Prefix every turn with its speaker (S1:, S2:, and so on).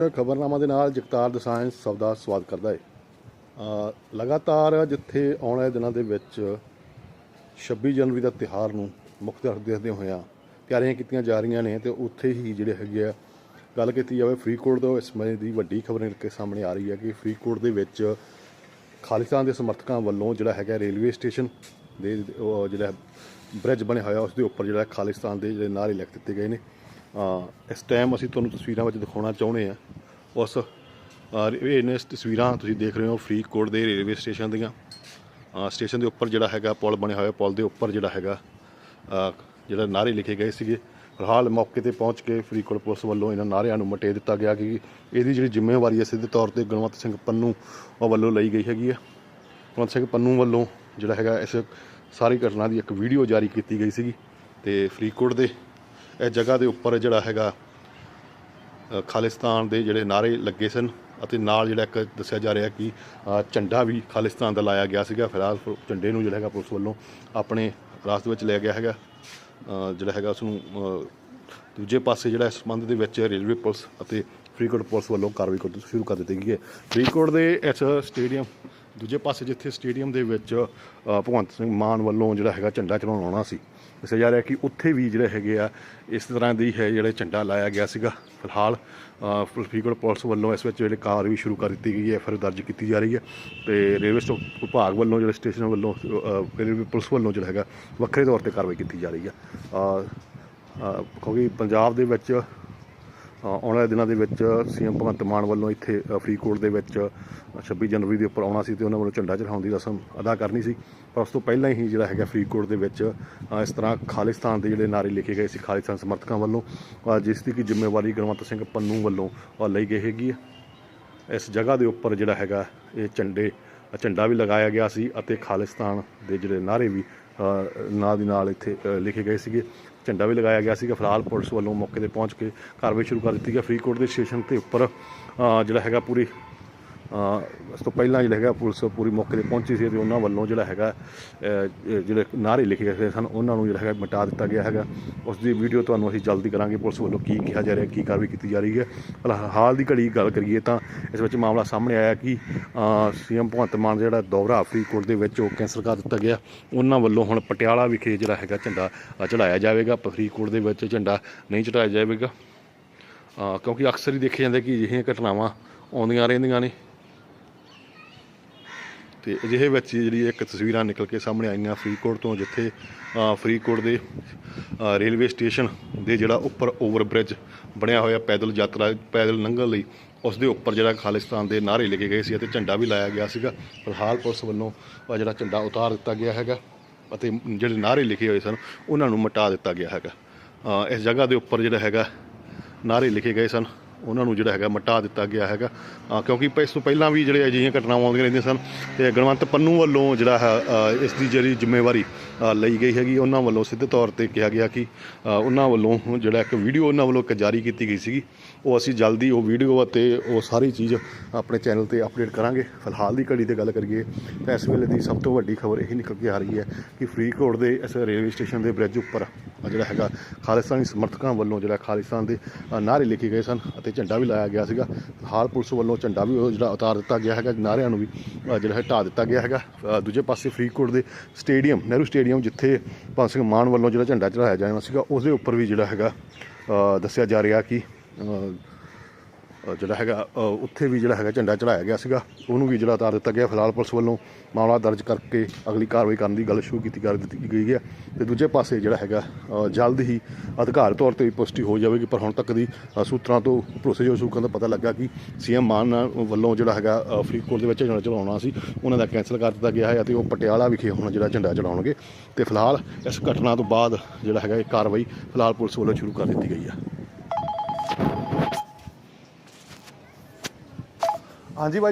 S1: ਖਬਰਨਾਮਾ ਦੇ ਨਾਲ ਜਗਤਾਰ ਦਸਾਂਝ ਸਭ ਦਾ ਸਵਾਗਤ ਕਰਦਾ ਹੈ ਲਗਾਤਾਰ ਜਿੱਥੇ ਆਉਣ ਵਾਲੇ ਦਿਨਾਂ ਦੇ ਵਿੱਚ 26 ਜਨਵਰੀ ਦਾ ਤਿਹਾਰ ਨੂੰ ਮੁੱਖ ਤੌਰ ਦੇਖਦੇ ਹੋਇਆਂ ਤਿਆਰੀਆਂ ਕੀਤੀਆਂ ਜਾ ਰਹੀਆਂ ਨੇ ਤੇ ਉੱਥੇ ਹੀ ਜਿਹੜੇ ਹੈਗੇ ਆ, ਗੱਲ ਕੀਤੀ ਜਾਵੇ ਫਰੀਦਕੋਟ ਤੋਂ, ਇਸ ਸਮੇਂ ਦੀ ਵੱਡੀ ਖਬਰ ਨਿਕਲ ਕੇ ਸਾਹਮਣੇ ਆ ਰਹੀ ਹੈ ਕਿ ਫਰੀਦਕੋਟ ਦੇ ਵਿੱਚ ਖਾਲਿਸਤਾਨ ਦੇ ਸਮਰਥਕਾਂ ਵੱਲੋਂ ਜਿਹੜਾ ਹੈਗਾ ਰੇਲਵੇ ਸਟੇਸ਼ਨ ਦੇ ਜਿਹੜਾ ਬ੍ਰਿਜ ਬਣਿਆ ਹੋਇਆ, ਉਸ ਦੇ ਉੱਪਰ ਜਿਹੜਾ ਖਾਲਿਸਤਾਨ ਦੇ ਜਿਹੜੇ ਨਾਰੇ ਲਿਖ ਦਿੱਤੇ ਗਏ ਨੇ। ਇਸ ਟਾਈਮ ਅਸੀਂ ਤੁਹਾਨੂੰ ਤਸਵੀਰਾਂ ਵਿੱਚ ਦਿਖਾਉਣਾ ਚਾਹੁੰਦੇ ਆ ਉਸ ਅ, ਇਹ ਤਸਵੀਰਾਂ ਤੁਸੀਂ ਦੇਖ ਰਹੇ ਹੋ ਫਰੀਦਕੋਟ ਦੇ ਰੇਲਵੇ ਸਟੇਸ਼ਨ ਦੀਆਂ। ਸਟੇਸ਼ਨ ਦੇ ਉੱਪਰ ਜਿਹੜਾ ਹੈਗਾ ਪੁਲ ਬਣਿਆ ਹੋਇਆ ਪੁਲ ਦੇ ਉੱਪਰ ਜਿਹੜਾ ਹੈਗਾ ਜਿਹੜਾ ਨਾਰੇ ਲਿਖੇ ਗਏ ਸੀਗੇ। ਫਿਲਹਾਲ ਮੌਕੇ ਤੇ ਪਹੁੰਚ ਕੇ ਫਰੀਦਕੋਟ ਪੁਲਿਸ ਵੱਲੋਂ ਇਹਨਾਂ ਨਾਰਿਆਂ ਨੂੰ ਮਟੇ ਦਿੱਤਾ ਗਿਆ ਕਿ ਇਹਦੀ ਜਿਹੜੀ ਜ਼ਿੰਮੇਵਾਰੀ ਹੈ ਸਿੱਧੇ ਤੌਰ ਤੇ ਗੁਣਵੰਤ ਸਿੰਘ ਪੰਨੂ ਵੱਲੋਂ ਲਈ ਗਈ ਹੈਗੀ ਹੈ। ਕੁਲਵੰਤ ਸਿੰਘ ਪੰਨੂ ਵੱਲੋਂ ਜਿਹੜਾ ਹੈਗਾ ਇਸ ਸਾਰੀ ਘਟਨਾ ਦੀ ਇੱਕ ਵੀਡੀਓ ਜਾਰੀ ਕੀਤੀ ਗਈ ਸੀਗੀ ਤੇ ਫਰੀਦਕੋਟ ਦੇ ਇਹ ਜਗ੍ਹਾ ਦੇ ਉੱਪਰ ਜਿਹੜਾ ਹੈਗਾ ਖਾਲਿਸਤਾਨ ਦੇ ਜਿਹੜੇ ਨਾਰੇ ਲੱਗੇ ਸਨ ਅਤੇ ਨਾਲ ਜਿਹੜਾ ਇੱਕ ਦੱਸਿਆ ਜਾ ਰਿਹਾ ਕਿ ਝੰਡਾ ਵੀ ਖਾਲਿਸਤਾਨ ਦਾ ਲਾਇਆ ਗਿਆ ਸੀਗਾ। ਫਿਲਹਾਲ ਝੰਡੇ ਨੂੰ ਜਿਹੜਾ ਹੈਗਾ ਪੁਲਿਸ ਵੱਲੋਂ ਆਪਣੇ ਰਾਸਤੇ ਵਿੱਚ ਲਿਆ ਗਿਆ ਹੈਗਾ। ਜਿਹੜਾ ਹੈਗਾ ਉਸ ਨੂੰ ਦੂਜੇ ਪਾਸੇ ਜਿਹੜਾ ਇਸ ਸੰਬੰਧ ਦੇ ਵਿੱਚ ਰੇਲਵੇ ਪੁਲਿਸ ਅਤੇ ਫਰੀਦਕੋਟ ਪੁਲਿਸ ਵੱਲੋਂ ਕਾਰਵਾਈ ਕਰਨੀ ਸ਼ੁਰੂ ਕਰ ਦਿੱਤੀ ਗਈ ਹੈ। ਫਰੀਦਕੋਟ ਦੇ ਇਸ ਸਟੇਡੀਅਮ ਦੂਜੇ ਪਾਸੇ ਜਿੱਥੇ ਸਟੇਡੀਅਮ ਦੇ ਵਿੱਚ ਭਗਵੰਤ ਸਿੰਘ ਮਾਨ ਵੱਲੋਂ ਜਿਹੜਾ ਹੈਗਾ ਝੰਡਾ ਚੜਾਉਣ ਆਉਣਾ ਸੀ ਦੱਸਿਆ ਜਾ ਰਿਹਾ ਕਿ ਉੱਥੇ ਵੀ ਜਿਹੜੇ ਹੈਗੇ ਆ ਇਸ ਤਰ੍ਹਾਂ ਦੀ ਹੈ ਜਿਹੜੇ ਝੰਡਾ ਲਾਇਆ ਗਿਆ ਸੀਗਾ। ਫਿਲਹਾਲ ਅ, ਫਰੀਦਕੋਟ ਪੁਲਿਸ ਵੱਲੋਂ ਇਸ ਵਿੱਚ ਜਿਹੜੇ ਕਾਰਵਾਈ ਸ਼ੁਰੂ ਕਰ ਦਿੱਤੀ ਗਈ ਹੈ ਫਿਰ ਦਰਜ ਕੀਤੀ ਜਾ ਰਹੀ ਹੈ ਤੇ ਰੇਲਵੇ ਸਟੋ ਵਿਭਾਗ ਵੱਲੋਂ ਜਿਹੜੇ ਸਟੇਸ਼ਨ ਵੱਲੋਂ ਰੇਲਵੇ ਪੁਲਿਸ ਵੱਲੋਂ ਜਿਹੜਾ ਹੈਗਾ ਵੱਖਰੇ ਤੌਰ ਤੇ ਕਾਰਵਾਈ ਕੀਤੀ ਜਾ ਰਹੀ ਹੈ। ਕਿਉਂਕਿ ਪੰਜਾਬ ਦੇ ਵਿੱਚ ਆਉਣ ਵਾਲੇ ਦਿਨਾਂ ਦੇ ਵਿੱਚ ਸੀਐਮ ਭਗਵੰਤ ਮਾਨ ਵੱਲੋਂ ਇੱਥੇ ਫਰੀਦਕੋਟ ਦੇ ਵਿੱਚ ਅ, 26 ਜਨਵਰੀ ਦੇ ਉੱਪਰ ਆਉਣਾ ਸੀ ਤੇ ਉਹਨਾਂ ਵੱਲੋਂ ਝੰਡਾ ਚੜਾਉਣ ਦੀ ਰਸਮ ਅਦਾ ਕਰਨੀ ਸੀ। ਪਰ ਉਸ ਤੋਂ ਪਹਿਲਾਂ ਹੀ ਜਿਹੜਾ ਹੈਗਾ ਫਰੀਦਕੋਟ ਦੇ ਵਿੱਚ ਇਸ ਤਰ੍ਹਾਂ ਖਾਲਿਸਤਾਨ ਦੇ ਜਿਹੜੇ ਨਾਰੇ ਲਿਖੇ ਗਏ ਸੀ ਖਾਲਿਸਤਾਨ ਸਮਰਥਕਾਂ ਵੱਲੋਂ ਜਿਸ ਦੀ ਕਿ ਜ਼ਿੰਮੇਵਾਰੀ ਗੁਣਵੰਤ ਸਿੰਘ ਪੰਨੂ ਵੱਲੋਂ ਲਈ ਗਈ ਹੈਗੀ ਹੈ ਇਸ ਜਗ੍ਹਾ ਦੇ ਉੱਪਰ ਜਿਹੜਾ ਹੈਗਾ ਇਹ ਝੰਡੇ ਝੰਡਾ ਵੀ ਲਗਾਇਆ ਗਿਆ ਸੀ ਅਤੇ ਖਾਲਿਸਤਾਨ ਦੇ ਜਿਹੜੇ ਨਾਰੇ ਵੀ ਨਾਲ ਦੀ ਨਾਲ ਇੱਥੇ ਲਿਖੇ ਗਏ ਸੀਗੇ। ਝੰਡਾ ਵੀ ਲਗਾਇਆ ਗਿਆ ਸੀਗਾ। ਫਿਲਹਾਲ ਪੁਲਿਸ ਵੱਲੋਂ ਮੌਕੇ ਤੇ ਪਹੁੰਚ ਕੇ ਕਾਰਵਾਈ ਸ਼ੁਰੂ ਕਰ ਦਿੱਤੀ ਗਈ ਫਰੀਦਕੋਟ ਦੇ ਸਟੇਸ਼ਨ ਤੇ ਉੱਪਰ ਜਿਹੜਾ ਹੈਗਾ ਪੂਰੀ ਅ, ਇਸ ਤੋਂ ਪਹਿਲਾਂ ਜਿਹੜਾ ਹੈਗਾ ਪੁਲਿਸ ਪੂਰੀ ਮੌਕੇ ਤੇ ਪਹੁੰਚੀ ਸੀ ਤੇ ਉਹਨਾਂ ਵੱਲੋਂ ਜਿਹੜਾ ਹੈਗਾ ਜਿਹੜੇ ਨਾਰੇ ਲਿਖੇ ਗਏ ਸਨ ਉਹਨਾਂ ਨੂੰ ਜਿਹੜਾ ਹੈਗਾ ਮਿਟਾ ਦਿੱਤਾ ਗਿਆ ਹੈਗਾ। ਉਸ ਦੀ ਵੀਡੀਓ ਤੁਹਾਨੂੰ ਅਸੀਂ ਜਲਦੀ ਕਰਾਂਗੇ ਪੁਲਿਸ ਵੱਲੋਂ ਕੀ ਕਿਹਾ ਜਾ ਰਿਹਾ ਕੀ ਕਾਰਵਾਈ ਕੀਤੀ ਜਾ ਰਹੀ ਹੈ। ਫਿਲਹਾਲ ਹਾਲ ਦੀ ਘੜੀ ਗੱਲ ਕਰੀਏ ਤਾਂ ਇਸ ਵਿੱਚ ਮਾਮਲਾ ਸਾਹਮਣੇ ਆਇਆ ਕਿ ਸੀਐਮ ਭਗਵੰਤ ਮਾਨ ਦਾ ਜਿਹੜਾ ਦੌਰਾ ਫਰੀਦਕੋਟ ਦੇ ਵਿੱਚ ਉਹ ਕੈਂਸਲ ਕਰ ਦਿੱਤਾ ਗਿਆ। ਉਹਨਾਂ ਵੱਲੋਂ ਹੁਣ ਪਟਿਆਲਾ ਵਿਖੇ ਜਿਹੜਾ ਹੈਗਾ ਝੰਡਾ ਅ, ਚੜਾਇਆ ਜਾਵੇਗਾ। ਫਰੀਦਕੋਟ ਦੇ ਵਿੱਚ ਝੰਡਾ ਨਹੀਂ ਚੜਾਇਆ ਜਾਵੇਗਾ। ਕਿਉਂਕਿ ਅਕਸਰ ਹੀ ਦੇਖਿਆ ਜਾਂਦਾ ਕਿ ਅਜਿਹੀਆਂ ਘਟਨਾਵਾਂ ਆਉਂਦੀਆਂ ਰਹਿੰਦੀਆਂ ਨੇ। ਤੇ ਅਜਿਹੇ ਵਿੱਚ ਜਿਹੜੀ ਇੱਕ ਤਸਵੀਰਾਂ ਨਿਕਲ ਕੇ ਸਾਹਮਣੇ ਆਈਆਂ ਫਰੀਦਕੋਟ ਤੋਂ, ਜਿੱਥੇ ਫਰੀਦਕੋਟ ਦੇ ਰੇਲਵੇ ਸਟੇਸ਼ਨ ਦੇ ਜਿਹੜਾ ਉੱਪਰ ਓਵਰ ਬ੍ਰਿਜ ਬਣਿਆ ਹੋਇਆ ਪੈਦਲ ਯਾਤਰਾ, ਪੈਦਲ ਲੰਘਣ ਲਈ ਉਸ ਦੇ ਉੱਪਰ ਜਿਹੜਾ ਖਾਲਿਸਤਾਨ ਦੇ ਨਾਅਰੇ ਲਿਖੇ ਗਏ ਸੀ ਅਤੇ ਝੰਡਾ ਵੀ ਲਾਇਆ ਗਿਆ ਸੀਗਾ। ਫਿਲਹਾਲ ਪੁਲਿਸ ਵੱਲੋਂ ਜਿਹੜਾ ਝੰਡਾ ਉਤਾਰ ਦਿੱਤਾ ਗਿਆ ਹੈਗਾ ਅਤੇ ਜਿਹੜੇ ਨਾਅਰੇ ਲਿਖੇ ਹੋਏ ਸਨ, ਉਹਨਾਂ ਨੂੰ ਮਿਟਾ ਦਿੱਤਾ ਗਿਆ ਹੈਗਾ। ਇਸ ਜਗ੍ਹਾ ਦੇ ਉੱਪਰ ਜਿਹੜਾ ਹੈਗਾ, ਨਾਅਰੇ ਲਿਖੇ ਗਏ ਸਨ। ਉਹਨਾਂ ਨੂੰ ਜਿਹੜਾ ਹੈਗਾ ਮਟਾ ਦਿੱਤਾ ਗਿਆ ਹੈਗਾ। ਕਿਉਂਕਿ ਪ- ਇਸ ਤੋਂ ਪਹਿਲਾਂ ਵੀ ਜਿਹੜੇ ਅਜਿਹੀਆਂ ਘਟਨਾਵਾਂ ਆਉਂਦੀਆਂ ਰਹਿੰਦੀਆਂ ਸਨ ਤੇ ਗਣਵੰਤ ਪੰਨੂ ਵੱਲੋਂ ਜਿਹੜਾ ਹੈ ਇਸ ਦੀ ਜਿਹੜੀ ਜ਼ਿੰਮੇਵਾਰੀ ਲਈ ਗਈ ਹੈਗੀ, ਉਹਨਾਂ ਵੱਲੋਂ ਸਿੱਧੇ ਤੌਰ ਤੇ ਕਿਹਾ ਗਿਆ ਕਿ ਉਹਨਾਂ ਵੱਲੋਂ ਜਿਹੜਾ ਇੱਕ ਵੀਡੀਓ ਉਹਨਾਂ ਵੱਲੋਂ ਇੱਕ ਜਾਰੀ ਕੀਤੀ ਗਈ ਸੀਗੀ। ਉਹ ਅਸੀਂ ਜਲਦੀ ਉਹ ਵੀਡੀਓ ਅਤੇ ਉਹ ਸਾਰੀ ਚੀਜ਼ ਆਪਣੇ ਚੈਨਲ ਤੇ ਅਪਡੇਟ ਕਰਾਂਗੇ। ਫਿਲਹਾਲ ਦੀ ਘੜੀ ਤੇ ਗੱਲ ਕਰੀਏ ਤਾਂ ਇਸ ਵੇਲੇ ਦੀ ਸਭ ਤੋਂ ਵੱਡੀ ਖਬਰ ਇਹ ਨਿਕਲ ਕੇ ਆ ਰਹੀ ਹੈ ਕਿ ਫਰੀਦਕੋਟ ਦੇ ਇਸ ਰੇਲਵੇ ਸਟੇਸ਼ਨ ਦੇ ਬ੍ਰਿਜ ਉੱਪਰ ਜਿਹੜਾ ਹੈਗਾ ਖਾਲਿਸਤਾਨੀ ਸਮਰਥਕਾਂ ਵੱਲੋਂ ਜਿਹੜਾ ਖਾਲਿਸਤਾਨ ਦੇ ਨਾਅਰੇ ਲਿਖੇ ਗਏ ਸਨ ਅਤੇ ਝੰਡਾ ਵੀ ਲਾਇਆ ਗਿਆ ਸੀਗਾ। ਫਿਲਹਾਲ ਪੁਲਿਸ ਵੱਲੋਂ ਝੰਡਾ ਵੀ ਉਹ ਜਿਹੜਾ ਉਤਾਰ ਦਿੱਤਾ ਗਿਆ ਹੈਗਾ ਨਾਅਰਿਆਂ ਨੂੰ ਵੀ ਅ, ਜਿਹੜਾ ਹਟਾ ਦਿੱਤਾ ਗਿਆ ਹੈਗਾ। ਦੂਜੇ ਪਾਸੇ ਫਰੀਦਕੋਟ ਦੇ ਸਟੇਡੀਅਮ ਨਹਿਰੂ ਸਟੇਡੀਅਮ ਜਿੱਥੇ ਭਗਤ ਸਿੰਘ ਮਾਨ ਵੱਲੋਂ ਜਿਹੜਾ ਝੰਡਾ ਚੜਾਇਆ ਜਾਣਾ ਸੀਗਾ ਉਸ ਦੇ ਉੱਪਰ ਵੀ ਜਿਹੜਾ ਹੈਗਾ ਦੱਸਿਆ ਜਾ ਰਿਹਾ ਕਿ ਜਿਹੜਾ ਹੈਗਾ ਉੱਥੇ ਵੀ ਜਿਹੜਾ ਹੈਗਾ ਝੰਡਾ ਚੜਾਇਆ ਗਿਆ ਸੀਗਾ। ਉਹਨੂੰ ਵੀ ਜਿਹੜਾ ਉਤਾਰ ਦਿੱਤਾ ਗਿਆ। ਫਿਲਹਾਲ ਪੁਲਿਸ ਵੱਲੋਂ ਮਾਮਲਾ ਦਰਜ ਕਰਕੇ ਅਗਲੀ ਕਾਰਵਾਈ ਕਰਨ ਦੀ ਗੱਲ ਸ਼ੁਰੂ ਕੀਤੀ ਕਰ ਦਿੱਤੀ ਗਈ ਹੈ। ਤੇ ਦੂਜੇ ਪਾਸੇ ਜਿਹੜਾ ਹੈਗਾ ਜਲਦ ਹੀ ਅਧਿਕਾਰ ਤੌਰ ਤੇ ਵੀ ਪੁਸ਼ਟੀ ਹੋ ਜਾਵੇਗੀ, ਪਰ ਹੁਣ ਤੱਕ ਦੀ ਸੂਤਰਾਂ ਤੋਂ ਭਰੋਸੇਯੋਗ ਸੂਤਰਾਂ ਦਾ ਪਤਾ ਲੱਗਾ ਕਿ ਸੀਐਮ ਮਾਨ ਵੱਲੋਂ ਜਿਹੜਾ ਹੈਗਾ ਫਰੀਦਕੋਟ ਦੇ ਵਿੱਚ ਝੰਡਾ ਚੜਾਉਣਾ ਸੀ, ਉਹਨਾਂ ਦਾ ਕੈਂਸਲ ਕਰ ਦਿੱਤਾ ਗਿਆ ਹੈ ਅਤੇ ਉਹ ਪਟਿਆਲਾ ਵਿਖੇ ਹੁਣ ਜਿਹੜਾ ਝੰਡਾ ਚੜਾਉਣਗੇ ਤੇ ਫਿਲਹਾਲ ਇਸ ਘਟਨਾ ਤੋਂ ਬਾਅਦ ਜਿਹੜਾ ਹੈਗਾ ਇਹ ਕਾਰਵਾਈ ਫਿਲਹਾਲ ਪੁਲਿਸ ਵੱਲੋਂ ਸ਼ੁਰੂ ਕਰ ਦਿੱਤੀ ਗਈ ਹੈ। ਹਾਂਜੀ ਬਾਈ